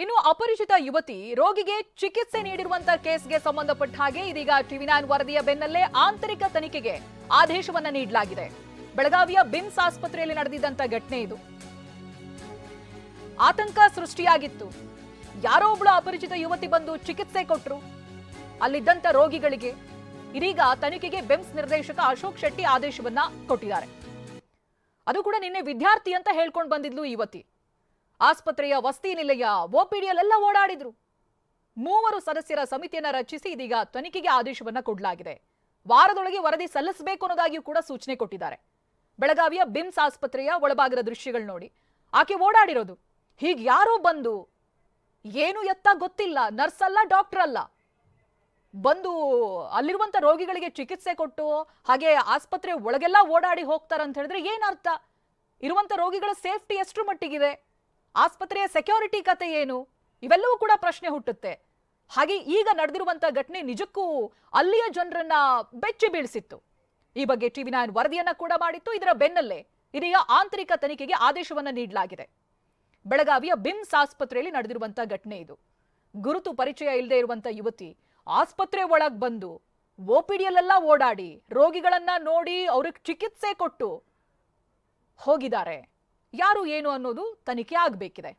ಇನ್ನು ಅಪರಿಚಿತ ಯುವತಿ ರೋಗಿಗೆ ಚಿಕಿತ್ಸೆ ನೀಡಿರುವಂತಹ ಕೇಸ್ಗೆ ಸಂಬಂಧಪಟ್ಟ ಹಾಗೆ ಇದೀಗ ಟಿವಿ ನೈನ್ ವರದಿಯ ಬೆನ್ನಲ್ಲೇ ಆಂತರಿಕ ತನಿಖೆಗೆ ಆದೇಶವನ್ನ ನೀಡಲಾಗಿದೆ. ಬೆಳಗಾವಿಯ ಬಿಮ್ಸ್ ಆಸ್ಪತ್ರೆಯಲ್ಲಿ ನಡೆದಿದ್ದಂತ ಘಟನೆ ಇದು. ಆತಂಕ ಸೃಷ್ಟಿಯಾಗಿತ್ತು. ಯಾರೋ ಒಬ್ಳು ಅಪರಿಚಿತ ಯುವತಿ ಬಂದು ಚಿಕಿತ್ಸೆ ಕೊಟ್ಟರು ಅಲ್ಲಿದ್ದಂತ ರೋಗಿಗಳಿಗೆ ಇದೀಗ ತನಿಖೆಗೆ ಬೆಮ್ಸ್ ನಿರ್ದೇಶಕ ಅಶೋಕ್ ಶೆಟ್ಟಿ ಆದೇಶವನ್ನ ಕೊಟ್ಟಿದ್ದಾರೆ. ಅದು ಕೂಡ ನಿನ್ನೆ ವಿದ್ಯಾರ್ಥಿ ಅಂತ ಹೇಳ್ಕೊಂಡು ಬಂದಿದ್ಲು ಯುವತಿ. ಆಸ್ಪತ್ರೆಯ ವಸತಿ ನಿಲಯ ಓಪಿಡಿಯಲ್ಲೆಲ್ಲ ಓಡಾಡಿದ್ರು. ಮೂವರು ಸದಸ್ಯರ ಸಮಿತಿಯನ್ನ ರಚಿಸಿ ಇದೀಗ ತನಿಖೆಗೆ ಆದೇಶವನ್ನ ಕೊಡಲಾಗಿದೆ. ವಾರದೊಳಗೆ ವರದಿ ಸಲ್ಲಿಸಬೇಕು ಅನ್ನೋದಾಗಿಯೂ ಕೂಡ ಸೂಚನೆ ಕೊಟ್ಟಿದ್ದಾರೆ. ಬೆಳಗಾವಿಯ ಬಿಮ್ಸ್ ಆಸ್ಪತ್ರೆಯ ಒಳಭಾಗದ ದೃಶ್ಯಗಳು ನೋಡಿ. ಆಕೆ ಓಡಾಡಿರೋದು. ಹೀಗೆ ಯಾರೋ ಬಂದು, ಏನು ಎತ್ತ ಗೊತ್ತಿಲ್ಲ ನರ್ಸ್ ಅಲ್ಲ ಡಾಕ್ಟರ್ ಅಲ್ಲ ಬಂದು ಅಲ್ಲಿರುವಂತ ರೋಗಿಗಳಿಗೆ ಚಿಕಿತ್ಸೆ ಕೊಟ್ಟು, ಹಾಗೆ ಆಸ್ಪತ್ರೆ ಒಳಗೆಲ್ಲ ಓಡಾಡಿ ಹೋಗ್ತಾರಂತ ಹೇಳಿದ್ರೆ ಏನರ್ಥ ಇರುವಂತ ರೋಗಿಗಳ ಸೇಫ್ಟಿ ಎಷ್ಟು ಮಟ್ಟಿಗಿದೆ? ಆಸ್ಪತ್ರೆಯ ಸೆಕ್ಯೂರಿಟಿ ಕತೆ ಏನು? ಇವೆಲ್ಲವೂ ಕೂಡ ಪ್ರಶ್ನೆ ಹುಟ್ಟುತ್ತೆ. ಹಾಗೆ ಈಗ ನಡೆದಿರುವಂತಹ ಘಟನೆ ನಿಜಕ್ಕೂ ಅಲ್ಲಿಯ ಜನರನ್ನ ಬೆಚ್ಚಿ ಬೀಳಿಸಿತ್ತು. ಈ ಬಗ್ಗೆ ಟಿವಿ ನೈನ್ ವರದಿಯನ್ನ ಕೂಡ ಮಾಡಿತ್ತು. ಇದರ ಬೆನ್ನಲ್ಲೇ ಇದೀಗ ಆಂತರಿಕ ತನಿಖೆಗೆ ಆದೇಶವನ್ನ ನೀಡಲಾಗಿದೆ. ಬೆಳಗಾವಿಯ ಬಿಮ್ಸ್ ಆಸ್ಪತ್ರೆಯಲ್ಲಿ ನಡೆದಿರುವಂತಹ ಘಟನೆ ಇದು. ಗುರುತು ಪರಿಚಯ ಇಲ್ಲದೆ ಇರುವಂತಹ ಯುವತಿ ಆಸ್ಪತ್ರೆ ಒಳಗ್ ಬಂದು ಓಪಿಡಿಯಲ್ಲೆಲ್ಲ ಓಡಾಡಿ ರೋಗಿಗಳನ್ನ ನೋಡಿ ಅವ್ರಿಗೆ ಚಿಕಿತ್ಸೆ ಕೊಟ್ಟು ಹೋಗಿದ್ದಾರೆ. ಯಾರು ಏನು ಅನ್ನೋದು ತನಿಖೆ ಆಗ್ಬೇಕಿದೆ.